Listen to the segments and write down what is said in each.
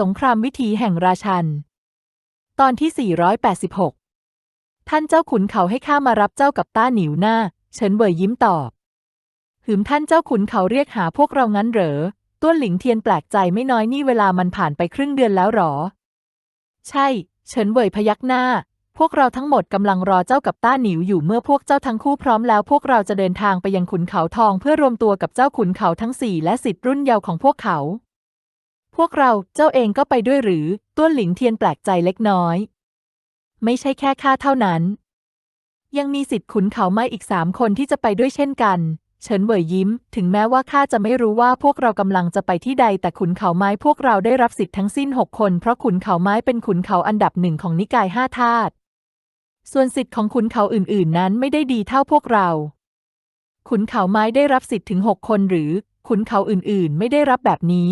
สงครามวิถีแห่งราชัน ตอนที่ 486 ท่านเจ้าขุนเขาให้ข้ามารับเจ้ากับต้าหนิวหน้า เฉินเว่ยยิ้มตอบหืมท่านเจ้าขุนเขาเรียกหาพวกเรางั้นเหรอต้วนหลิงเทียนแปลกใจไม่น้อยนี่เวลามันผ่านไปครึ่งเดือนแล้วหรอ ใช่ เฉินเว่ยพยักหน้า พวกเราทั้งหมดกำลังรอเจ้ากับต้าหนิวอยู่เมื่อพวกเจ้าทั้งคู่พร้อมแล้ว พวกเราจะเดินทางไปยังขุนเขาทองเพื่อรวมตัวกับเจ้าขุนเขาทั้งสี่และสิทธิ์รุ่นเยาว์ของพวกเขา พวกเราเจ้าเองก็ไปด้วยหรือต้วนหลิงเทียนแปลกใจเล็กน้อย ไม่ใช่แค่ข้าเท่านั้น ยังมีสิทธิ์ขุนเขาไม่อีกสามคนที่จะไปด้วยเช่นกันเฉินเว่ยยิ้ม ถึงแม้ว่าข้าจะไม่รู้ว่าพวกเรากำลังจะไปที่ใด แต่ขุนเขาไม้พวกเราได้รับสิทธิ์ทั้งสิ้นหกคน เพราะขุนเขาไม้เป็นขุนเขาอันดับหนึ่งของนิกายห้าธาตุส่วนสิทธิ์ของขุนเขาอื่น ๆ นั้นไม่ได้ดีเท่าพวกเรา ขุนเขาไม้ได้รับสิทธิ์ถึงหกคนหรือ ขุนเขาอื่น ๆ ไม่ได้รับแบบนี้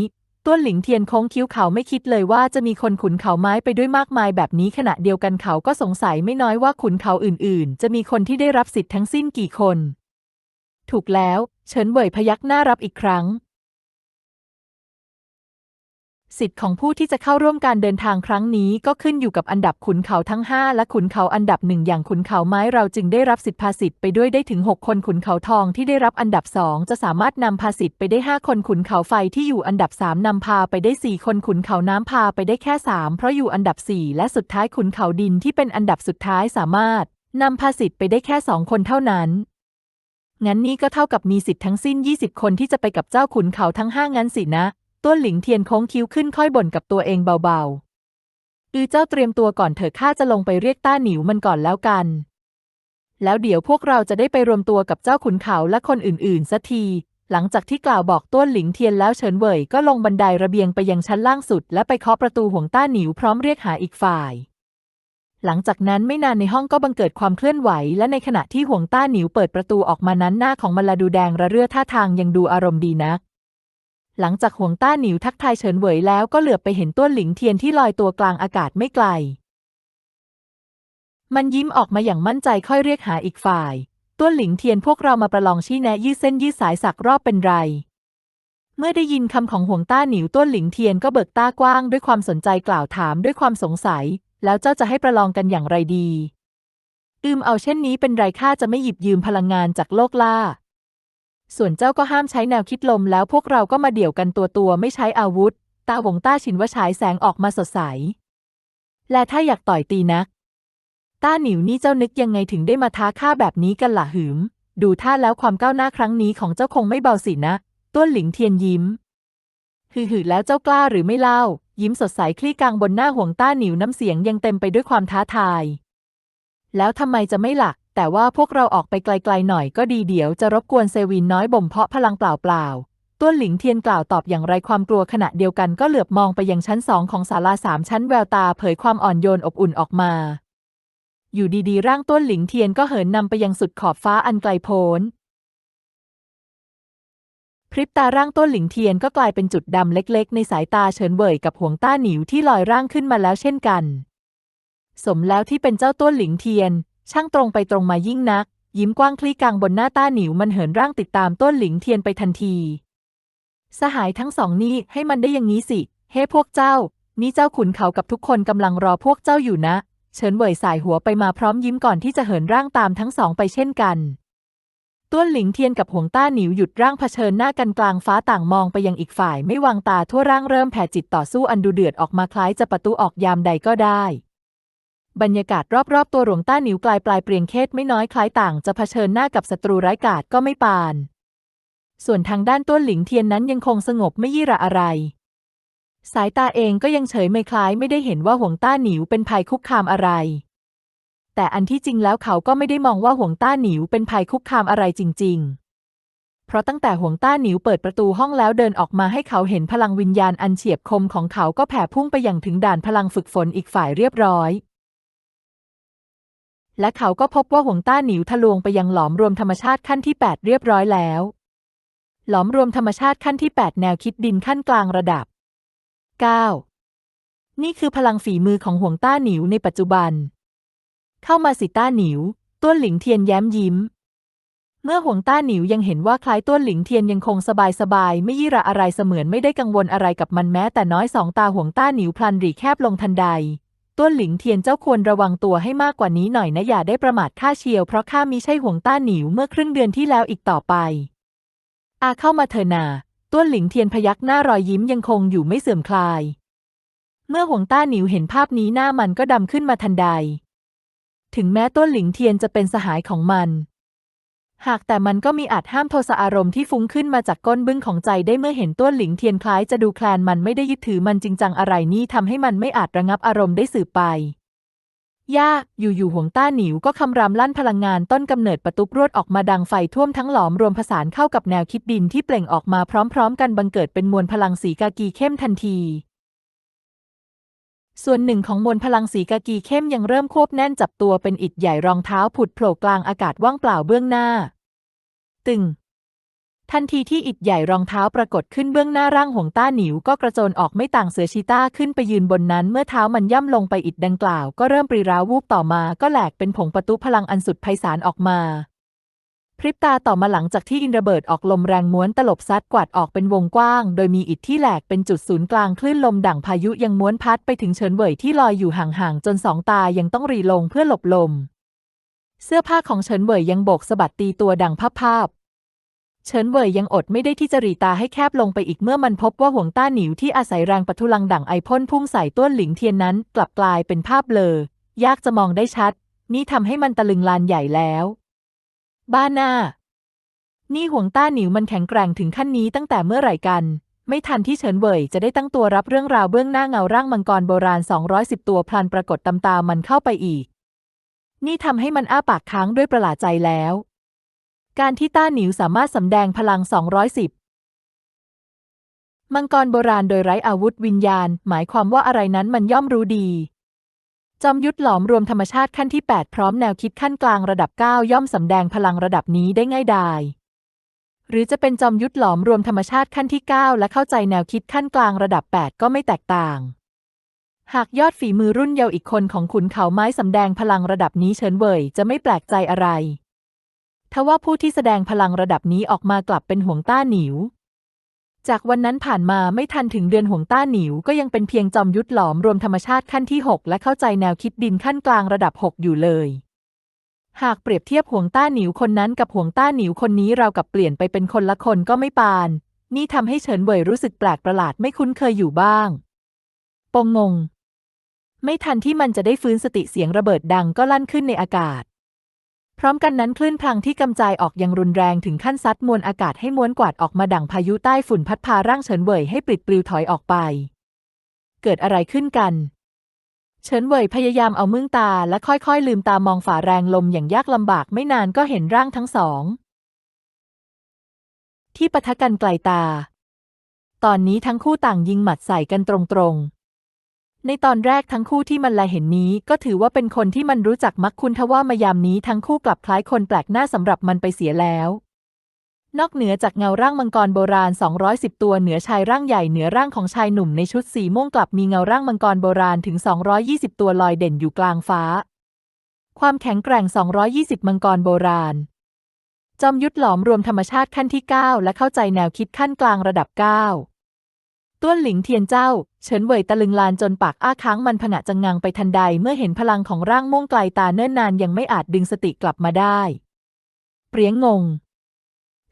ต้วนหลิงเทียนโค้งคิ้วเขาไม่คิดเลยว่าจะมีคนขุนเขาไม้ไปด้วยมากมายแบบนี้ขณะเดียวกันเขาก็สงสัยไม่น้อยว่าขุนเขาอื่นๆ จะมีคนที่ได้รับสิทธิ์ทั้งสิ้นกี่คน ถูกแล้ว เฉินเว่ยพยักหน้ารับอีกครั้ง สิทธิ์ของผู้ที่จะเข้าร่วมการเดินทางครั้งนี้ก็ขึ้นอยู่กับอันดับขุนเขาทั้ง 5 และขุนเขาอันดับหนึ่งอย่างขุนเขาไม้เราจึงได้รับสิทธิภาสิทธิ์ไปด้วยได้ถึง 6 คนขุนเขาทองที่ได้รับอันดับ 2 จะสามารถนำภาสิทธิ์ไปได้ 5 คนขุนเขาไฟที่อยู่อันดับ 3นำพาไปได้ 4 คนขุนเขาน้ำพาไปได้แค่ 3 เพราะอยู่อันดับ 4 และสุดท้ายขุนเขาดินที่เป็นอันดับสุดท้ายสามารถนำภาสิทธิ์ไปได้แค่2คนเท่านั้นงั้นนี่ก็เท่ากับมีสิทธิ์ทั้งสิ้น 20 คนที่จะไปกับเจ้าขุนเขาทั้งห้างั้นสินะ ต้วหลิงเทียนโค้งคิ้วขึ้นค่อยบ่นกับตัวเองเบาๆอือเจ้าเตรียมตัวก่อนเถอะข้าจะลงไปเรียกต้าหนิวมันก่อนแล้วกัน แล้วเดี๋ยวพวกเราจะได้ไปรวมตัวกับเจ้าขุนเขาและคนอื่นๆสักทีหลังจากที่กล่าวบอกต้วนหลิงเทียนแล้วเฉินเว่ยก็ลงบันไดระเบียงไปยังชั้นล่างสุด และไปเคาะประตูห่วงต้าหนิวพร้อมเรียกหาอีกฝ่าย หลังจากนั้นไม่นานในห้องก็บังเกิดความเคลื่อนไหว และในขณะที่ห่วงต้าหนิวเปิดประตูออกมานั้นหน้าของมันละดูแดงระเรื่อท่าทางยังดูอารมณ์ดีนัก หลังจากห่วงต้าหนิวทักทายเฉินเหวยแล้วก็เหลือบไปเห็นต้วนหลิงเทียนที่ลอยตัวกลางอากาศไม่ไกล มันยิ้มออกมาอย่างมั่นใจค่อยเรียกหาอีกฝ่าย ต้วนหลิงเทียนพวกเรามาประลองชี้แนะยืดเส้นยืดสายสักรอบเป็นไร เมื่อได้ยินคำของห่วงต้าหนิวต้วนหลิงเทียนก็เบิกตากว้างด้วยความสนใจกล่าวถามด้วยความสงสัย แล้วเจ้าจะให้ประลองกันอย่างไรดี อืมเอาเช่นนี้เป็นไรข้าจะไม่หยิบยืมพลังงานจากโลกล่า ส่วนเจ้าก็ห้ามใช้แนวคิดลมแล้วพวกเราก็มาเดี่ยวกันตัวตัวไม่ใช้อาวุธ ตาหวงต้าชินว่าฉายแสงออกมาสดใส และถ้าอยากต่อยตีนัก ต้าหนิวนี่เจ้านึกยังไงถึงได้มาท้าข้าแบบนี้กันล่ะหืม ดูท่าแล้วความก้าวหน้าครั้งนี้ของเจ้าคงไม่เบาสินะ ต้วนหลิงเทียนยิ้มฮือหือแล้วเจ้ากล้าหรือไม่เล่า ยิ้มสดใสคลี่กลางบนหน้าห่วงต้าหนิวน้ำเสียงยังเต็มไปด้วยความท้าทาย แล้วทำไมจะไม่หลัก แต่ว่าพวกเราออกไปไกลๆหน่อยก็ดีเดี๋ยวจะรบกวนเซวินน้อยบ่มเพาะพลังเปล่าๆต้วนหลิงเทียนกล่าวตอบอย่างไรความกลัวขณะเดียวกันก็เหลือบมองไปยังชั้นสองของศาลาสามชั้นแววตาเผยความอ่อนโยนอบอุ่นออกมา อยู่ดีๆ ร่างต้วนหลิงเทียนก็เหินนำไปยังสุดขอบฟ้าอันไกลโพ้นพริบตาร่างต้นหลิงเทียนก็กลายเป็นจุดดำเล็ก ๆ ในสายตาเฉินเว่ยกับห่วงต้าหนิวที่ลอยร่างขึ้นมาแล้วเช่นกัน สมแล้วที่เป็นเจ้าต้นหลิงเทียน ช่างตรงไปตรงมายิ่งนัก ยิ้มกว้างคลี่กลางบนหน้าต้าหนิวมันเหินร่างติดตามต้นหลิงเทียนไปทันที สหายทั้งสองนี่ให้มันได้อย่างนี้สิ เฮ้พวกเจ้า นี่เจ้าขุนเขากับทุกคนกำลังรอพวกเจ้าอยู่นะ เฉินเว่ยสายหัวไปมาพร้อมยิ้มก่อนที่จะเหินร่างตามทั้งสองไปเช่นกัน ต้วนหลิงเทียนกับหวงต้าหนิวหยุดร่างเผชิญหน้ากันกลางฟ้าต่างมองไปยังอีกฝ่าย ไม่วางตาทั่วร่างเริ่มแผ่จิตต่อสู้อันดูเดือดออกมาคล้ายจะประตูออกยามใดก็ได้ บรรยากาศรอบๆตัวหลวงต้าหนิวกลายปลายเปลี่ยนเคสไม่น้อยคล้ายต่างจะเผชิญหน้ากับศัตรูร้ายกาจก็ไม่ปาน ส่วนทางด้านต้วนหลิงเทียนนั้นยังคงสงบไม่ยี่ระอะไร สายตาเองก็ยังเฉยไม่คล้ายไม่ได้เห็นว่าหวงต้าหนิวเป็นภัยคุกคามอะไร แต่อันที่จริงแล้วเขาก็ไม่ได้มองว่าห่วงต้าหนิวเป็นภัยคุกคามอะไรจริง ๆ เพราะตั้งแต่ห่วงต้าหนิวเปิดประตูห้องแล้วเดินออกมาให้เขาเห็นพลังวิญญาณอันเฉียบคมของเขาก็แผ่พุ่งไปอย่างถึงด่านพลังฝึกฝนอีกฝ่ายเรียบร้อย และเขาก็พบว่าห่วงต้าหนิวทะลวงไปยังหลอมรวมธรรมชาติขั้นที่ 8 เรียบร้อยแล้ว หลอมรวมธรรมชาติขั้นที่ 8 แนวคิดดินขั้นกลางระดับ 9 นี่คือพลังฝีมือของห่วงต้าหนิวในปัจจุบัน เข้ามาสิต้าหนิว ต้วนหลิงเทียนแย้มยิ้ม เมื่อห่วงต้าหนิวยังเห็นว่าคล้ายต้วนหลิงเทียนยังคงสบายสบายไม่ยี่ระอะไรเสมือนไม่ได้กังวลอะไรกับมันแม้แต่น้อยสองตาห่วงต้าหนิวพลันหรีแคบลงทันใด ต้วนหลิงเทียนเจ้าควรระวังตัวให้มากกว่านี้หน่อยนะอย่าได้ประมาทข้าเชียวเพราะข้ามิใช่ห่วงต้าหนิวเมื่อครึ่งเดือนที่แล้วอีกต่อไป อาเข้ามาเถอนาต้วนหลิงเทียนพยักหน้ารอยยิ้มยังคงอยู่ไม่เสื่อมคลาย เมื่อห่วงต้าหนิวเห็นภาพนี้หน้ามันก็ดำขึ้นมาทันใด ถึงแม้ต้นหลิงเทียนจะเป็นสหายของมัน หากแต่มันก็มีอาจห้ามโทสะอารมณ์ที่ฟุ้งขึ้นมาจากก้นบึ้งของใจได้เมื่อเห็นต้นหลิงเทียนคล้ายจะดูแคลนมันไม่ได้ยึดถือมันจริงจังอะไรนี่ทำให้มันไม่อาจระงับอารมณ์ได้สืบไป ย่า อยู่ๆหวงต้าหนิวก็คำรามลั่นพลังงานต้นกำเนิดประตุรวดออกมาดังไฟท่วมทั้งหลอมรวมผสานเข้ากับแนวคิดดินที่เปล่งออกมาพร้อม ๆ กันบังเกิดเป็นมวลพลังสีกากีเข้มทันทีส่วนหนึ่งของมวลพลังสีกากีเข้มยังเริ่มควบแน่นจับตัวเป็นอิฐใหญ่รองเท้าผุดโผล่กลางอากาศว่างเปล่าเบื้องหน้า ตึง ทันทีที่อิฐใหญ่รองเท้าปรากฏขึ้นเบื้องหน้าร่างหงต้าหนิวก็กระโจนออกไม่ต่างเสือชีต้าขึ้นไปยืนบนนั้นเมื่อเท้ามันย่ำลงไปอิฐดังกล่าวก็เริ่มปรีร้าววูบต่อมาก็แหลกเป็นผงประตูพลังอันสุดไพศาลออกมาพริบตาต่อมาหลังจากที่อินระเบิดออกลมแรงม้วนตลบซัดกวาดออกเป็นวงกว้าง โดยมีอิฐที่แหลกเป็นจุดศูนย์กลางคลื่นลมดั่งพายุยังม้วนพัดไปถึงเฉินเหวยที่ลอยอยู่ห่างๆจนสองตายังต้องรีลงเพื่อหลบลม เสื้อผ้าของเฉินเหวยยังโบกสะบัดตีตัวดังภาพๆเฉินเหวยยังอดไม่ได้ที่จะรีตาให้แคบลงไปอีกเมื่อมันพบว่าห่วงต้าหนิวที่อาศัยแรงปะทุลังดั่งไอพ่นพุ่งใส่ต้นหลิงเทียนนั้น กลับกลายเป็นภาพเบลอยากจะมองได้ชัด นี่ทำให้มันตะลึงลานใหญ่แล้ว บ้าหน้า นี่ห่วงต้าหนิวมันแข็งแกร่งถึงขั้นนี้ตั้งแต่เมื่อไหร่กัน ไม่ทันที่เฉินเหวยจะได้ตั้งตัวรับเรื่องราวเบื้องหน้าเงาร่างมังกรโบราณ 210 ตัวพลันปรากฏตามตามันเข้าไปอีก นี่ทำให้มันอ้าปากค้างด้วยประหลาดใจแล้ว การที่ต้าหนิวสามารถสำแดงพลัง 210 มังกรโบราณโดยไร้อาวุธวิญญาณ หมายความว่าอะไรนั้นมันย่อมรู้ดี จอมยุทธหลอมรวมธรรมชาติขั้นที่ 8 พร้อมแนวคิดขั้นกลางระดับ 9 ย่อมสำแดงพลังระดับนี้ได้ง่ายดายหรือจะเป็นจอมยุทธหลอมรวมธรรมชาติขั้นที่ 9 และเข้าใจแนวคิดขั้นกลางระดับ 8 ก็ไม่แตกต่าง หากยอดฝีมือรุ่นเยาว์อีกคนของขุนเขาไม้สำแดงพลังระดับนี้เฉินเว่ยจะไม่แปลกใจอะไร ทว่าผู้ที่แสดงพลังระดับนี้ออกมากลับเป็นห่วงต้าหนิว จากวันนั้นผ่านมาไม่ทันถึงเดือนห่วงต้าหนิวก็ยังเป็นเพียงจอมยุทธหลอมรวมธรรมชาติขั้นที่ 6 และเข้าใจแนวคิดดินขั้นกลางระดับ 6 อยู่เลย หากเปรียบเทียบห่วงต้าหนิวคนนั้นกับห่วงต้าหนิวคนนี้เรากับเปลี่ยนไปเป็นคนละคนก็ไม่ปาน นี่ทำให้เฉินเว่ยรู้สึกแปลกประหลาดไม่คุ้นเคยอยู่บ้าง ปงงง ไม่ทันที่มันจะได้ฟื้นสติเสียงระเบิดดังก็ลั่นขึ้นในอากาศ พร้อมกันนั้นคลื่นพลังที่กำจายออกยังรุนแรงถึงขั้นซัดมวลอากาศให้ม้วนกวาดออกมาดั่งพายุใต้ฝุ่นพัดพาร่างเฉินเว่ยให้ปลิดปลิวถอยออกไป เกิดอะไรขึ้นกัน เฉินเว่ยพยายามเอามึ้งตาและค่อยๆ ลืมตามองฝ่าแรงลมอย่างยากลำบากไม่นานก็เห็นร่างทั้งสอง ที่ปะทะกันไกลตา ตอนนี้ทั้งคู่ต่างยิงหมัดใส่กันตรงๆ ในตอนแรกทั้งคู่ที่มันแลเห็นนี้ ก็ถือว่าเป็นคนที่มันรู้จักมักคุ้นทว่ามายามนี้ทั้งคู่กลับคล้ายคนแปลกหน้าสำหรับมันไปเสียแล้ว นอกเหนือจากเงาร่างมังกรโบราณ 210 ตัวเหนือชายร่างใหญ่เหนือร่างของชายหนุ่มในชุดสีม่วงกลับมีเงาร่างมังกรโบราณถึง 220 ตัวลอยเด่นอยู่กลางฟ้า ความแข็งแกร่ง 220 มังกรโบราณ จอมยุทธหลอมรวมธรรมชาติขั้นที่ 9 และเข้าใจแนวคิดขั้นกลางระดับ 9 ต้วนหลิงเทียนเจ้า เฉินเหวยตะลึงลานจนปากอ้าค้างมันผงะจังงังไปทันใดเมื่อเห็นพลังของร่างม่วงไกลตาเนิ่นนานยังไม่อาจดึงสติกลับมาได้ เปรียงงง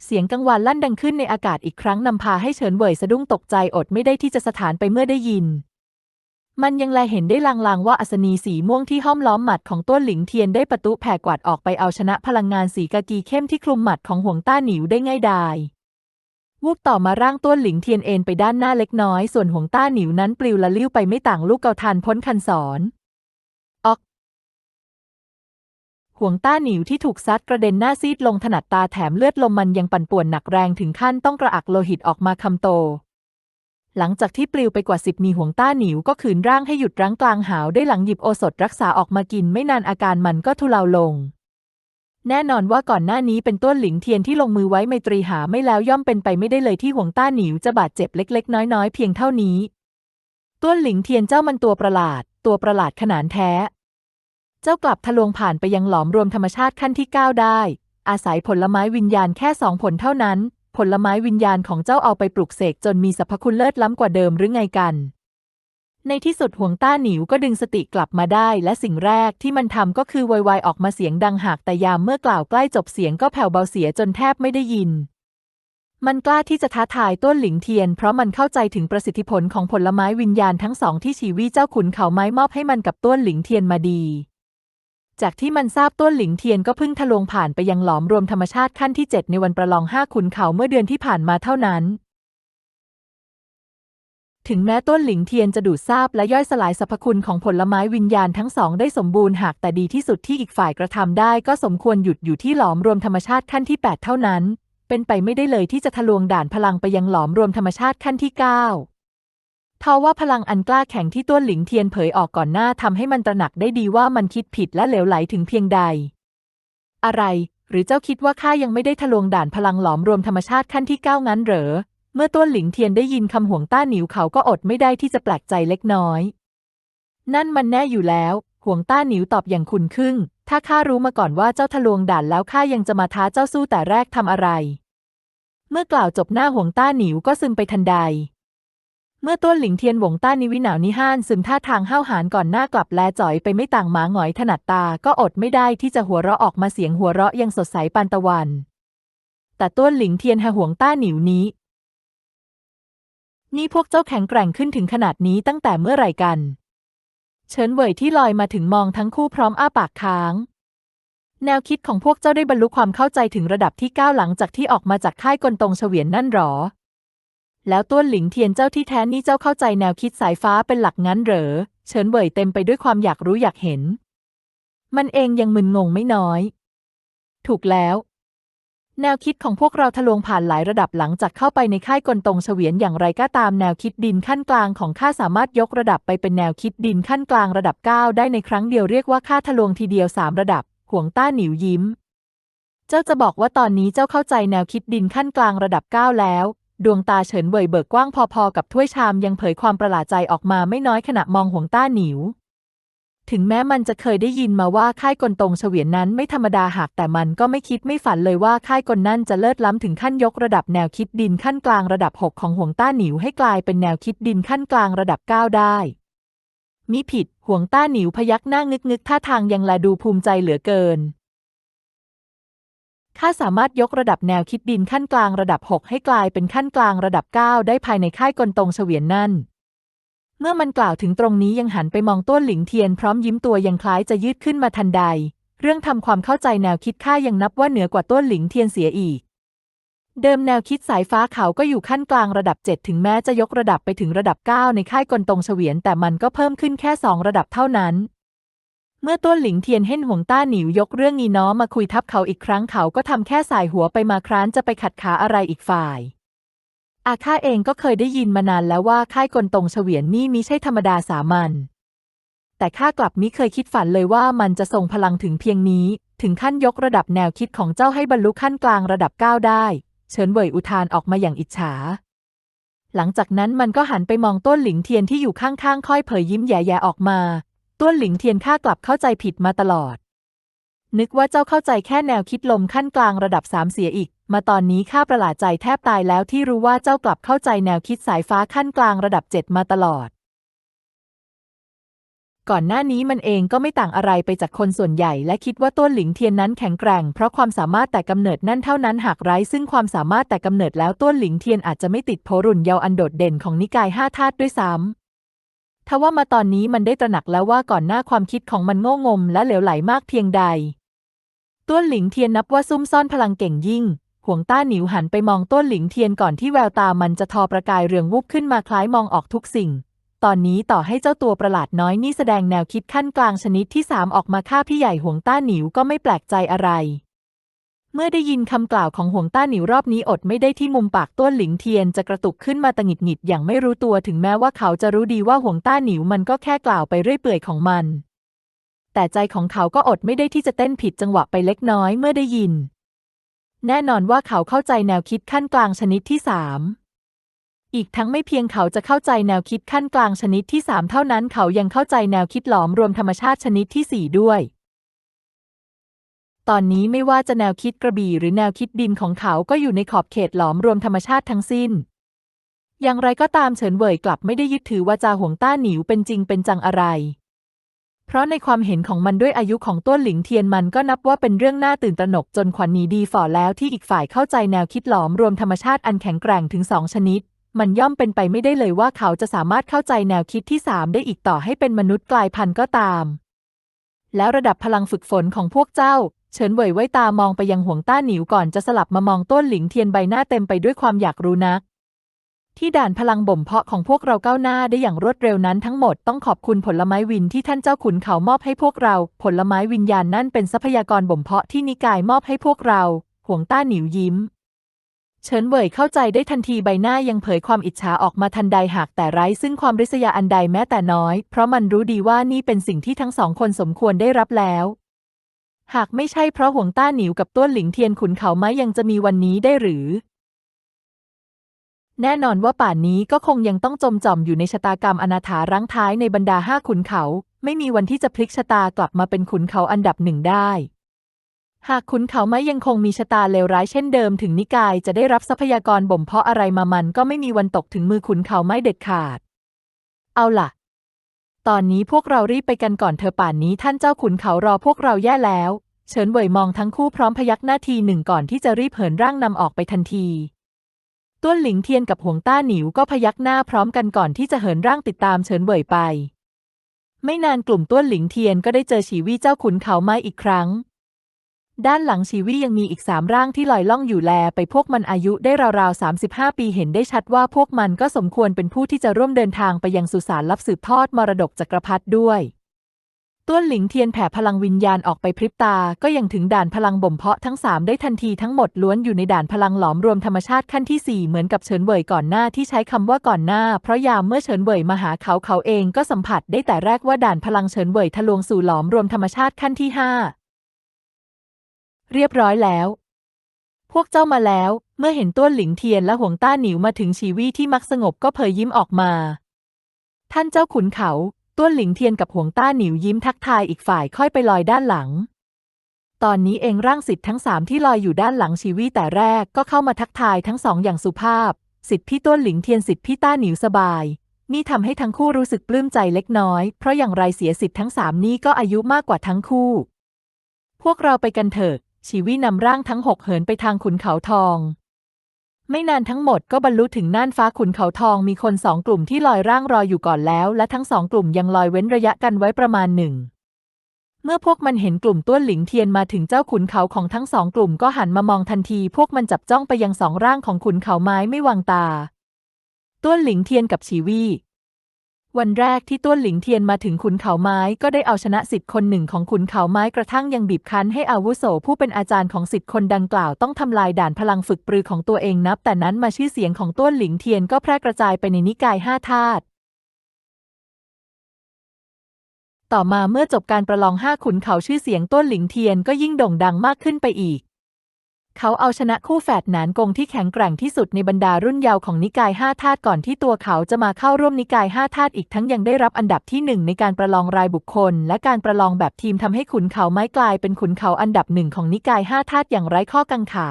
เสียงกังวานลั่นดังขึ้นในอากาศอีกครั้งนำพาให้เฉินเหวยสะดุ้งตกใจอดไม่ได้ที่จะสถานไปเมื่อได้ยิน มันยังแลเห็นได้ลางๆว่าอัศนีสีม่วงที่ห้อมล้อมหมัดของต้วนหลิงเทียนได้ประตุแผ่กวาดออกไปเอาชนะพลังงานสีกากีเข้มที่คลุมหมัดของห่วงต้าหนิวได้ง่ายดาย วูบต่อมาร่างต้วนหลิงเทียนเอ็นไปด้านหน้าเล็กน้อย ส่วนห่วงต้าหนิวนั้นปลิวละลิ้วไปไม่ต่างลูกเกาทันพ้นคันศรออก ห่วงต้าหนิวที่ถูกซัดกระเด็นหน้าซีดลงถนัดตาแถมเลือดลมมันยังปั่นป่วนหนักแรงถึงขั้นต้องกระอักโลหิตออกมาคำโต หลังจากที่ปลิวไปกว่าสิบมีห่วงต้าหนิวก็ขืนร่างให้หยุดรั้งกลางหาวได้หลังหยิบโอสถรักษาออกมากินไม่นานอาการมันก็ทุเลาลง แน่นอนว่าก่อนหน้านี้เป็นต้นหลิงเทียนที่ลงมือไว้ไมตรีหาไม่แล้วย่อมเป็นไปไม่ได้เลยที่ห่วงต้าหนิวจะบาดเจ็บเล็ก ๆ น้อยๆเพียงเท่านี้ ต้นหลิงเทียนเจ้ามันตัวประหลาด ตัวประหลาดขนาดแท้ เจ้ากลับทะลวงผ่านไปยังหลอมรวมธรรมชาติขั้นที่9ได้ อาศัยผลไม้วิญญาณแค่สองผลเท่านั้น ผลไม้วิญญาณของเจ้าเอาไปปลุกเสกจนมีสรรพคุณเลิศล้ำกว่าเดิมหรือไงกัน ในที่สุดห่วงต้าหนิวก็ดึงสติกลับมาได้ และสิ่งแรกที่มันทำก็คือไวๆออกมาเสียงดังหากแต่ยามเมื่อกล่าวใกล้จบเสียงก็แผ่วเบาเสียจนแทบไม่ได้ยิน มันกล้าที่จะท้าทายต้นหลิงเทียน เพราะมันเข้าใจถึงประสิทธิผลของผลไม้วิญญาณทั้งสองที่ชีวีเจ้าขุนเขาไม้มอบให้มันกับต้นหลิงเทียนมาดี จากที่มันทราบต้นหลิงเทียนก็เพิ่งทะลวงผ่านไปยังหลอมรวมธรรมชาติขั้นที่ 7 ในวันประลองห้าขุนเขาเมื่อเดือนที่ผ่านมาเท่านั้น ถึงแม้ต้นหลิงเทียนจะดูดซาบและย่อยสลายสรรพคุณของผลไม้วิญญาณทั้งสองได้สมบูรณ์หากแต่ดีที่สุดที่อีกฝ่ายกระทำได้ก็สมควรหยุดอยู่ที่หลอมรวมธรรมชาติขั้นที่ 8 เท่านั้น เป็นไปไม่ได้เลยที่จะทะลวงด่านพลังไปยังหลอมรวมธรรมชาติขั้นที่ 9 ทว่าพลังอันกล้าแข็งที่ต้นหลิงเทียนเผยออกก่อนหน้าทำให้มันตระหนักได้ดีว่ามันคิดผิดและเหลวไหลถึงเพียงใด อะไร หรือเจ้าคิดว่าข้ายังไม่ได้ทะลวงด่านพลังหลอมรวมธรรมชาติขั้นที่เก้างั้นเหรอ เมื่อต้นหลิงเทียนได้ยินคำห่วงต้าหนิวเขาก็อดไม่ได้ที่จะแปลกใจเล็กน้อย นั่นมันแน่อยู่แล้ว ห่วงต้าหนิวตอบอย่างขุนขึ้นถ้าข้ารู้มาก่อนว่าเจ้าทะลวงด่านแล้วข้ายังจะมาท้าเจ้าสู้แต่แรกทำอะไร เมื่อกล่าวจบหน้าห่วงต้าหนิวก็ซึมไปทันใด เมื่อต้นหลิงเทียนหวงต้านิวิหนาวนิห้านซึมท่าทางห้าวหาญก่อนหน้ากลับแลจ่อยไปไม่ต่างหมาหงอยถนัดตาก็อดไม่ได้ที่จะหัวเราะออกมาเสียงหัวเราะยังสดใสปานตะวันแต่ต้นหลิงเทียนหห่วงต้าหนิวนี้ นี่พวกเจ้าแข็งแกร่งขึ้นถึงขนาดนี้ตั้งแต่เมื่อไหร่กัน เฉินเหวยที่ลอยมาถึงมองทั้งคู่พร้อมอ้าปากค้าง แนวคิดของพวกเจ้าได้บรรลุความเข้าใจถึงระดับที่ก้าวหลังจากที่ออกมาจากค่ายกลตงเฉวียนนั่นหรอ แล้วต้วนหลิงเทียนเจ้าที่แท้นี่เจ้าเข้าใจแนวคิดสายฟ้าเป็นหลักงั้นเหรอ เฉินเหวยเต็มไปด้วยความอยากรู้อยากเห็น มันเองยังมึนงงไม่น้อย ถูกแล้ว แนวคิดของพวกเราทะลวงผ่านหลายระดับหลังจากเข้าไปในค่ายกลตงเฉวียนอย่างไรก็ตามแนวคิดดินขั้นกลางของข้าสามารถยกระดับไปเป็นแนวคิดดินขั้นกลางระดับ 9 ได้ในครั้งเดียวเรียกว่าค่าทะลวงทีเดียวสามระดับ ห่วงต้าหนิวยิ้ม เจ้าจะบอกว่าตอนนี้เจ้าเข้าใจแนวคิดดินขั้นกลางระดับ 9 แล้ว ดวงตาเฉินเว่ยเบิกกว้างพอๆกับถ้วยชามยังเผยความประหลาดใจออกมาไม่น้อยขณะมองห่วงต้าหนิว ถึงแม้มันจะเคยได้ยินมาว่าค่ายกลตรงเฉวียนนั้นไม่ธรรมดาหากแต่มันก็ไม่คิดไม่ฝันเลยว่าค่ายกลนั่นจะเลิศล้ำถึงขั้นยกระดับแนวคิดดินขั้นกลางระดับ 6 ของห่วงต้าหนิวให้กลายเป็นแนวคิดดินขั้นกลางระดับ 9 ได้ มิผิดห่วงต้าหนิวพยักหน้างึกงึกท่าทางยังแลดูภูมิใจเหลือเกินข้าสามารถยกระดับแนวคิดดินขั้นกลางระดับ 6 ให้กลายเป็นขั้นกลางระดับ 9 ได้ภายในค่ายกลตรงเฉวียนนั่น เมื่อมันกล่าวถึงตรงนี้ยังหันไปมองต้นหลิงเทียนพร้อมยิ้มตัวยังคล้ายจะยืดขึ้นมาทันใด เรื่องทำความเข้าใจแนวคิดข้ายังนับว่าเหนือกว่าต้นหลิงเทียนเสียอีก เดิมแนวคิดสายฟ้าเขาก็อยู่ขั้นกลางระดับ 7 ถึงแม้จะยกระดับไปถึงระดับ 9 ในค่ายกลตงเฉวียนแต่มันก็เพิ่มขึ้นแค่ 2 ระดับเท่านั้นเมื่อต้นหลิงเทียนเห็นหวงต้าหนิวยกเรื่องนี้น้อมาคุยทับเขาอีกครั้งเขาก็ทำแค่สายหัวไปมาครั้นจะไปขัดขาอะไรอีกฝ่าย อาข้าเองก็เคยได้ยินมานานแล้วว่าค่ายกลตงเฉวียนนี่มิใช่ธรรมดาสามัญ แต่ข้ากลับมิเคยคิดฝันเลยว่ามันจะส่งพลังถึงเพียงนี้ ถึงขั้นยกระดับแนวคิดของเจ้าให้บรรลุขั้นกลางระดับ9ได้ เฉินเว่ยอุทานออกมาอย่างอิจฉา หลังจากนั้นมันก็หันไปมองต้นหลิงเทียนที่อยู่ข้างๆ ค่อยเผยยิ้มแย่ๆออกมา ต้นหลิงเทียนข้ากลับเข้าใจผิดมาตลอด นึกว่าเจ้าเข้าใจแค่แนวคิดลมขั้นกลางระดับสามเสียอีก มาตอนนี้ข้าประหลาดใจแทบตายแล้วที่รู้ว่าเจ้ากลับเข้าใจแนวคิดสายฟ้าขั้นกลางระดับเจ็ดมาตลอด ก่อนหน้านี้มันเองก็ไม่ต่างอะไรไปจากคนส่วนใหญ่ และคิดว่าต้นหลิงเทียนนั้นแข็งแกร่ง เพราะความสามารถแต่กำเนิดนั่นเท่านั้นหากไร้ซึ่งความสามารถแต่กำเนิดแล้วต้นหลิงเทียนอาจจะไม่ติดโผรุ่นเยาว์อันโดดเด่นของนิกายห้าธาตุด้วยซ้ำทว่ามาตอนนี้มันได้ตระหนักแล้วว่าก่อนหน้าความคิดของมันโง่งมและเหลวไหลมากเพียงใด ต้นหลิงเทียนนับว่าซุ่มซ่อนพลังเก่งยิ่ง ห่วงต้าหนิวหันไปมองต้นหลิงเทียนก่อนที่แววตามันจะทอประกายเรืองวูบขึ้นมาคล้ายมองออกทุกสิ่ง ตอนนี้ต่อให้เจ้าตัวประหลาดน้อยนี่แสดงแนวคิดขั้นกลางชนิดที่สามออกมาฆ่าพี่ใหญ่ห่วงต้าหนิวก็ไม่แปลกใจอะไร เมื่อได้ยินคำกล่าวของห่วงต้าหนิวรอบนี้อดไม่ได้ที่มุมปากต้นหลิงเทียนจะกระตุกขึ้นมาตะหงิดหงิดอย่างไม่รู้ตัวถึงแม้ว่าเขาจะรู้ดีว่าห่วงต้าหนิวมันก็แค่กล่าวไปเรื่อยเปื่อยของมัน แต่ใจของเขาก็อดไม่ได้ที่จะเต้นผิดจังหวะไปเล็กน้อยเมื่อได้ยิน แน่นอนว่าเขาเข้าใจแนวคิดขั้นกลางชนิดที่สามอีกทั้งไม่เพียงเขาจะเข้าใจแนวคิดขั้นกลางชนิดที่สามเท่านั้นเขายังเข้าใจแนวคิดหลอมรวมธรรมชาติชนิดที่สี่ด้วย ตอนนี้ไม่ว่าจะแนวคิดกระบี่หรือแนวคิดดินของเขาก็อยู่ในขอบเขตหลอมรวมธรรมชาติทั้งสิ้น อย่างไรก็ตามเฉินเหวยกลับไม่ได้ยึดถือว่าจาหวงต้าหนิวเป็นจริงเป็นจังอะไร เพราะในความเห็นของมันด้วยอายุของต้นหลิงเทียนมันก็นับว่าเป็นเรื่องน่าตื่นตระหนกจนขวัญหนีดีฝ่อแล้วที่อีกฝ่ายเข้าใจแนวคิดหลอมรวมธรรมชาติอันแข็งแกร่งถึงสองชนิด มันย่อมเป็นไปไม่ได้เลยว่าเขาจะสามารถเข้าใจแนวคิดที่สามได้อีกต่อให้เป็นมนุษย์กลายพันธุ์ก็ตาม แล้วระดับพลังฝึกฝนของพวกเจ้าเฉินเหวยไว้ตามองไปยังห่วงต้าหนิวก่อนจะสลับมามองต้นหลิงเทียนใบหน้าเต็มไปด้วยความอยากรู้นัก ที่ด่านพลังบ่มเพาะของพวกเราก้าวหน้าได้อย่างรวดเร็วนั้นทั้งหมดต้องขอบคุณผลไม้วินที่ท่านเจ้าขุนเขามอบให้พวกเรา ผลไม้วิญญาณนั่นเป็นทรัพยากรบ่มเพาะที่นิกายมอบให้พวกเรา ห่วงต้าหนิวยิ้ม เฉินเหวยเข้าใจได้ทันทีใบหน้ายังเผยความอิจฉาออกมาทันใดหากแต่ไร้ซึ่งความริษยาอันใดแม้แต่น้อย เพราะมันรู้ดีว่านี่เป็นสิ่งที่ทั้งสองคนสมควรได้รับแล้วหากไม่ใช่เพราะห่วงต้าหนิวกับต้วนหลิงเทียนขุนเขาไม้ยังจะมีวันนี้ได้หรือ แน่นอนว่าป่านนี้ก็คงยังต้องจมจอมอยู่ในชะตากรรมอนาถารั้งท้ายในบรรดาห้าขุนเขา ไม่มีวันที่จะพลิกชะตากลับมาเป็นขุนเขาอันดับหนึ่งได้ หากขุนเขาไม้ยังคงมีชะตาเลวร้ายเช่นเดิมถึงนิกายจะได้รับทรัพยากรบ่มเพาะอะไรมามันก็ไม่มีวันตกถึงมือขุนเขาไม้เด็ดขาด เอาล่ะ ตอนนี้พวกเรารีบไปกันก่อนเธอป่านนี้ท่านเจ้าขุนเขารอพวกเราแย่แล้ว เฉินเหวยมองทั้งคู่พร้อมพยักหน้าทีหนึ่งก่อนที่จะรีบเหินร่างนำออกไปทันที ต้วนหลิงเทียนกับห่วงต้าหนิวก็พยักหน้าพร้อมกันก่อนที่จะเหินร่างติดตามเฉินเหวยไป ไม่นานกลุ่มต้วนหลิงเทียนก็ได้เจอฉีวี่เจ้าขุนเขาไม้อีกครั้ง ด้านหลังชีวี่ยังมีอีกสามร่างที่ลอยล่องอยู่แลไปพวกมันอายุได้ราวๆ35ปีเห็นได้ชัดว่าพวกมันก็สมควรเป็นผู้ที่จะร่วมเดินทางไปยังสุสานลับสืบทอดมรดกจักรพรรดิด้วย ต้วนหลิงเทียนแผ่พลังวิญญาณออกไปพริบตา ก็ยังถึงด่านพลังบ่มเพาะทั้งสามได้ทันทีทั้งหมดล้วนอยู่ในด่านพลังหลอมรวมธรรมชาติขั้นที่สี่เหมือนกับเฉินเหวยก่อนหน้าที่ใช้คำว่าก่อนหน้า เพราะยามเมื่อเฉินเหวยมาหาเขาเขาเองก็สัมผัสได้แต่แรกว่าด่านพลังเฉินเหวยทะลวงสู่หลอมรวมธรรมชาติขั้นที่ห้าเรียบร้อยแล้ว พวกเจ้ามาแล้ว เมื่อเห็นต้วนหลิงเทียนและห่วงต้าหนิวมาถึงชีวีที่มักสงบก็เผยยิ้มออกมา ท่านเจ้าขุนเขา ต้วนหลิงเทียนกับห่วงต้าหนิวยิ้มทักทายอีกฝ่ายค่อยไปลอยด้านหลัง ตอนนี้เองร่างสิทธิ์ทั้งสามที่ลอยอยู่ด้านหลังชีวีแต่แรกก็เข้ามาทักทายทั้งสองอย่างสุภาพ สิทธิ์พี่ต้วนหลิงเทียนสิทธิ์พี่ต้าหนิวสบาย นี่ทำให้ทั้งคู่รู้สึกปลื้มใจเล็กน้อย เพราะอย่างไรเสียสิทธิ์ทั้งสามนี้ก็อายุมากกว่าทั้งคู่ พวกเราไปกันเถิดชีวีนำร่างทั้งหกเหินไปทางขุนเขาทอง ไม่นานทั้งหมดก็บรรลุถึงน่านฟ้าขุนเขาทองมีคนสองกลุ่มที่ลอยร่างรอยอยู่ก่อนแล้ว และทั้งสองกลุ่มยังลอยเว้นระยะกันไว้ประมาณหนึ่ง เมื่อพวกมันเห็นกลุ่มต้วนหลิงเทียนมาถึงเจ้าขุนเขาของทั้งสองกลุ่มก็หันมามองทันที พวกมันจับจ้องไปยังสองร่างของขุนเขาไม้ไม่วางตา ต้วนหลิงเทียนกับชีวี วันแรกที่ต้วนหลิงเทียนมาถึงขุนเขาไม้ก็ได้เอาชนะสิทธิ์คนหนึ่งของขุนเขาไม้กระทั่งยังบีบคั้นให้อาวุโสผู้เป็นอาจารย์ของสิทธิ์คนดังกล่าวต้องทำลายด่านพลังฝึกปรือของตัวเองนับ แต่นั้นมาชื่อเสียงของต้วนหลิงเทียนก็แพร่กระจายไปในนิกายห้าธาตุต่อมาเมื่อจบการประลองห้าขุนเขาชื่อเสียงต้วนหลิงเทียนก็ยิ่งโด่งดังมากขึ้นไปอีก เขาเอาชนะคู่แฝดหนานกงที่แข็งแกร่งที่สุดในบรรดารุ่นเยาว์ของนิกายห้าธาตุก่อนที่ตัวเขาจะมาเข้าร่วมนิกายห้าธาตุอีกทั้งยังได้รับอันดับที่หนึ่งในการประลองรายบุคคล และการประลองแบบทีมทำให้ขุนเขาไม้กลายเป็นขุนเขาอันดับหนึ่งของนิกายห้าธาตุอย่างไร้ข้อกังขา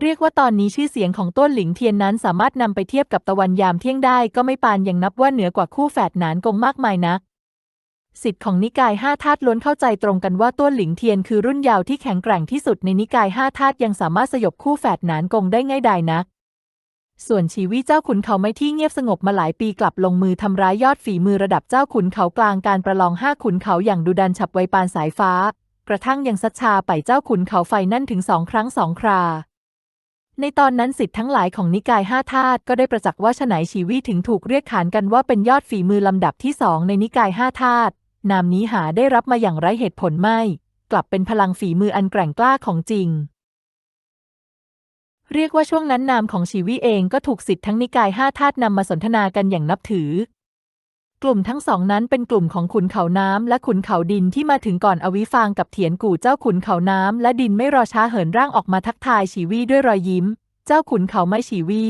เรียกว่าตอนนี้ชื่อเสียงของต้นหลิงเทียนนั้นสามารถนำไปเทียบกับตะวันยามเที่ยงได้ก็ไม่ปานยังนับว่าเหนือกว่าคู่แฝดหนานกงมากมายนัก สิทธิ์ของนิกายห้าธาตุล้วนเข้าใจตรงกันว่าต้วนหลิงเทียนคือรุ่นยาวที่แข็งแกร่งที่สุดในนิกายห้าธาตุยังสามารถสยบคู่แฝดหนานกงได้ง่ายดายนัก ส่วนชีวิเจ้าขุนเขาไม่ที่เงียบสงบมาหลายปีกลับลงมือทำร้ายยอดฝีมือระดับเจ้าขุนเขากลางการประลองห้าขุนเขาอย่างดุดันฉับไวปานสายฟ้า กระทั่งยังซัชาไปเจ้าขุนเขาไฟนั่นถึงสองครั้งสองคราในตอนนั้นสิทธิ์ทั้งหลายของนิกายห้าธาตุก็ได้ประจักษ์ว่าฉไหนชีวิถึงถูกเรียกขานกันว่าเป็นยอดฝีมือลำดับที่สองในนิกายห้าธาตุ นามนี้หาได้รับมาอย่างไร้เหตุผลไม่ กลับเป็นพลังฝีมืออันแกร่งกล้าของจริง เรียกว่าช่วงนั้นนามของชีวิเองก็ถูกสิทธิ์ทั้งนิกายห้าธาตุนำมาสนทนากันอย่างนับถือ กลุ่มทั้งสองนั้นเป็นกลุ่มของขุนเขาน้ำและขุนเขาดินที่มาถึงก่อนอวิฟางกับเถียนกู่เจ้าขุนเขาน้ำและดินไม่รอช้าเหินร่างออกมาทักทายชีวีด้วยรอยยิ้ม เจ้าขุนเขาไม่ชีวี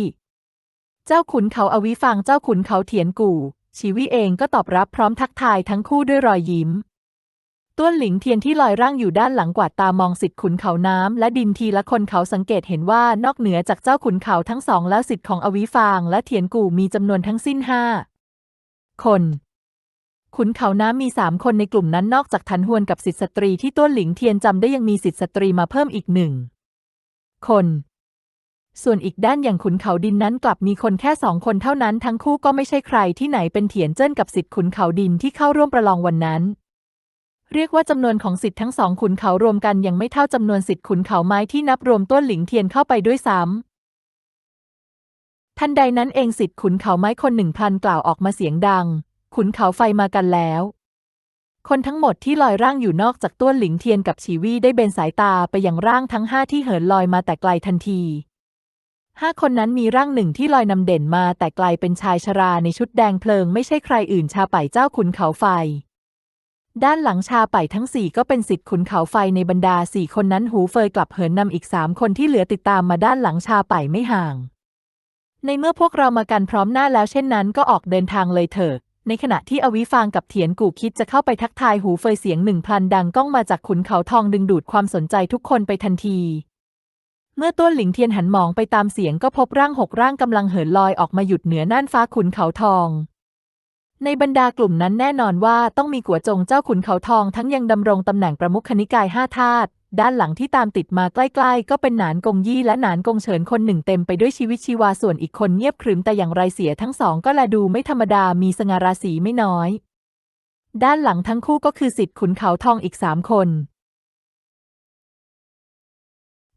เจ้าขุนเขาอวิฟางเจ้าขุนเขาเถียนกู่ ชีวิเองก็ตอบรับพร้อมทักทายทั้งคู่ด้วยรอยยิ้ม ต้วนหลิงเทียนที่ลอยร่างอยู่ด้านหลังกวาดตามองสิทธิ์ขุนเขาน้ำและดินทีละคนเขาสังเกตเห็นว่านอกเหนือจากเจ้าขุนเขาทั้งสองแล้วสิทธิ์ของอวิฟางและเถียนกู่มีจำนวนทั้งสิ้นห้าคน ขุนเขาน้ำมีสามคนในกลุ่มนั้นนอกจากทันฮวนกับสิทธิสตรีที่ต้วนหลิงเทียนจำได้ยังมีสิทธิสตรีมาเพิ่มอีกหนึ่งคน ส่วนอีกด้านอย่างขุนเขาดินนั้นกลับมีคนแค่สองคนเท่านั้นทั้งคู่ก็ไม่ใช่ใครที่ไหนเป็นเถียนเจิ้นกับสิทธิ์ขุนเขาดินที่เข้าร่วมประลองวันนั้น เรียกว่าจำนวนของสิทธิ์ทั้งสองขุนเขารวมกันยังไม่เท่าจำนวนสิทธิ์ขุนเขาไม้ที่นับรวมต้นหลิงเทียนเข้าไปด้วยซ้ำทันใดนั้นเองสิทธิ์ขุนเขาไม้คนหนึ่งพันกล่าวออกมาเสียงดัง ขุนเขาไฟมากันแล้ว คนทั้งหมดที่ลอยร่างอยู่นอกจากต้นหลิงเทียนกับชีวี่ได้เบนสายตาไปยังร่างทั้งห้าที่เหินลอยมาแต่ไกลทันที ห้าคนนั้นมีร่างหนึ่งที่ลอยนำเด่นมาแต่กลายเป็นชายชราในชุดแดงเพลิงไม่ใช่ใครอื่นชาไป่เจ้าขุนเขาไฟ ด้านหลังชาไป่ทั้งสี่ก็เป็นสิทธิ์ขุนเขาไฟในบรรดาสี่คนนั้นหูเฟยกลับเหินนำอีกสามคนที่เหลือติดตามมาด้านหลังชาไป่ไม่ห่าง ในเมื่อพวกเรามากันพร้อมหน้าแล้วเช่นนั้นก็ออกเดินทางเลยเถอะในขณะที่อวิฟางกับเถียนกู่คิดจะเข้าไปทักทายหูเฟยเสียงหนึ่งพลันดังก้องมาจากขุนเขาทองดึงดูดความสนใจทุกคนไปทันที เมื่อต้นหลิงเทียนหันมองไปตามเสียงก็พบร่างหกร่างกำลังเหินลอยออกมาหยุดเหนือน่านฟ้าขุนเขาทอง ในบรรดากลุ่มนั้นแน่นอนว่าต้องมีกัวจงเจ้าขุนเขาทองทั้งยังดำรงตำแหน่งประมุขนิกายห้าธาตุด้านหลังที่ตามติดมาใกล้ๆ ก็เป็นหนานกงยี่และหนานกงเฉินคนหนึ่งเต็มไปด้วยชีวิตชีวาส่วนอีกคนเงียบขรึมแต่อย่างไรเสียทั้งสองก็แลดูไม่ธรรมดามีสง่าราศีไม่น้อย ด้านหลังทั้งคู่ก็คือสิทธิ์ขุนเขาทองอีกสามคน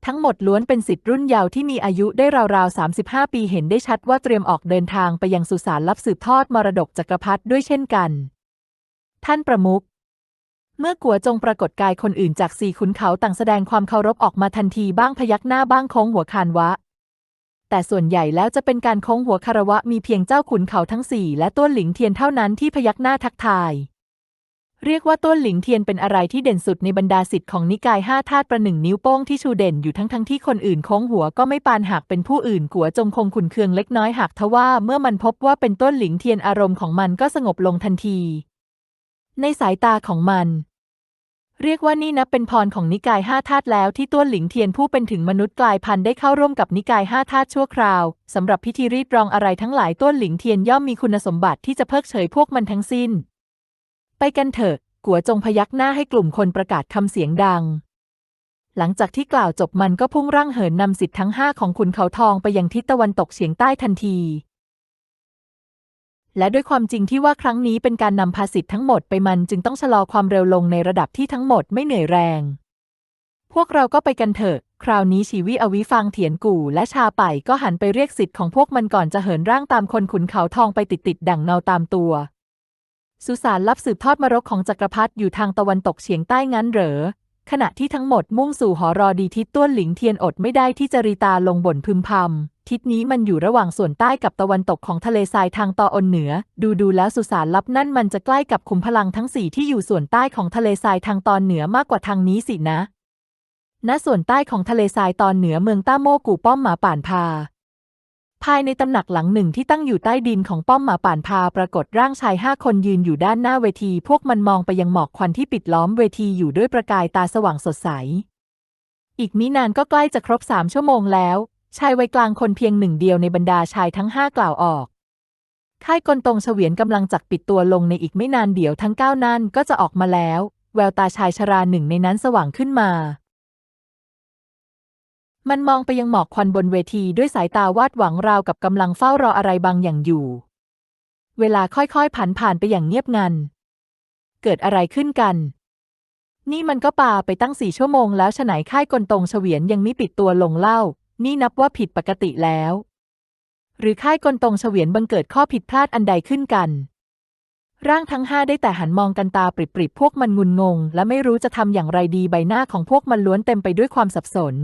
ทั้งหมดล้วนเป็นสิทธิ์รุ่นเยาว์ที่มีอายุได้ราวๆ 35 ปีเห็นได้ชัดว่าเตรียมออกเดินทางไปยังสุสานรับสืบทอดมรดกจักรพรรดิด้วยเช่นกัน ท่านประมุขเมื่อกัวจงปรากฏกายคนอื่นจากสี่ขุนเขาต่างแสดงความเคารพออกมาทันทีบ้างพยักหน้าบ้างโค้งหัวคานวะ แต่ส่วนใหญ่แล้วจะเป็นการโค้งหัวคารวะมีเพียงเจ้าขุนเขาทั้งสี่และต้วนหลิงเทียนเท่านั้นที่พยักหน้าทักทาย เรียกว่าต้นหลิงเทียนเป็นอะไรที่เด่นสุดในบรรดาสิทธิ์ของนิกายห้าธาตุประหนึ่งนิ้วโป้งที่ชูเด่นอยู่ทั้งทั้งที่คนอื่นโค้งหัวก็ไม่ปานหากเป็นผู้อื่นกัวจงคงขุนเคืองเล็กน้อยหากทว่าเมื่อมันพบว่าเป็นต้นหลิงเทียนอารมณ์ของมันก็สงบลงทันที ในสายตาของมัน เรียกว่านี่นับเป็นพรของนิกายห้าธาตุแล้วที่ต้วนหลิงเทียนผู้เป็นถึงมนุษย์กลายพันธุ์ได้เข้าร่วมกับนิกายห้าธาตุชั่วคราวสำหรับพิธีรีดรองอะไรทั้งหลายต้วนหลิงเทียนย่อมมีคุณสมบัติที่จะเพิกเฉยพวกมันทั้งสิ้น ไปกันเถอะ กัวจงพยักหน้าให้กลุ่มคนประกาศคำเสียงดัง หลังจากที่กล่าวจบมันก็พุ่งร่างเหินนำสิทธิ์ทั้งห้าของขุนเขาทองไปยังทิศตะวันตกเฉียงใต้ทันที และด้วยความจริงที่ว่าครั้งนี้เป็นการนำพาสิทธิ์ทั้งหมดไปมันจึงต้องชะลอความเร็วลงในระดับที่ทั้งหมดไม่เหนื่อยแรง พวกเราก็ไปกันเถอะ คราวนี้ชีวิอวิฟังเถียนกู่และชาไป่ก็หันไปเรียกสิทธิ์ของพวกมันก่อนจะเหินร่างตามคนขุนเขาทองไปติดๆดั่งเนาตามตัว สุสานรับสืบทอดมรกของจักรพรรดิอยู่ทางตะวันตกเฉียงใต้งั้นเหรอ ขณะที่ทั้งหมดมุ่งสู่หอรอดีทิศต้วนหลิงเทียนอดไม่ได้ที่จะรีตาลงบ่นพึมพำทิศนี้มันอยู่ระหว่างส่วนใต้กับตะวันตกของทะเลทรายทางตออนเหนือ ดูดูแล้วสุสานลับนั่นมันจะใกล้กับขุมพลังทั้งสี่ที่อยู่ส่วนใต้ของทะเลทรายทางตอนเหนือมากกว่าทางนี้สินะ ณ ส่วนใต้ของทะเลทรายตอนเหนือเมืองต้าโมกูป้อมหมาป่านพา ภายในตำหนักหลังหนึ่งที่ตั้งอยู่ใต้ดินของป้อมหมาป่านพาปรากฏร่างชายห้าคนยืนอยู่ด้านหน้าเวที พวกมันมองไปยังหมอกควันที่ปิดล้อมเวทีอยู่ด้วยประกายตาสว่างสดใส อีกมินานก็ใกล้จะครบสามชั่วโมงแล้ว ชายวัยกลางคนเพียงหนึ่งเดียวในบรรดาชายทั้งห้ากล่าวออกค่ายกลตรงเฉวียนกำลังจักปิดตัวลงในอีกไม่นานเดี๋ยวทั้งเก้านั่นก็จะออกมาแล้ว แววตาชายชราหนึ่งในนั้นสว่างขึ้นมา มันมองไปยังหมอกควันบนเวทีด้วยสายตาวาดหวังราวกับกำลังเฝ้ารออะไรบางอย่างอยู่ เวลาค่อยๆผ่านผ่านไปอย่างเงียบงัน เกิดอะไรขึ้นกัน นี่มันก็ปาไปตั้งสี่ชั่วโมงแล้วฉไหนค่ายกลตรงเฉวียนยังไม่ปิดตัวลงเล่า นี่นับว่าผิดปกติแล้ว หรือค่ายกลตรงเฉวียนบังเกิดข้อผิดพลาดอันใดขึ้นกันร่างทั้งห้าได้แต่หันมองกันตาปริบๆ พวกมันงุนงง และไม่รู้จะทำอย่างไรดีใบหน้าของพวกมันล้วนเต็มไปด้วยความสับสน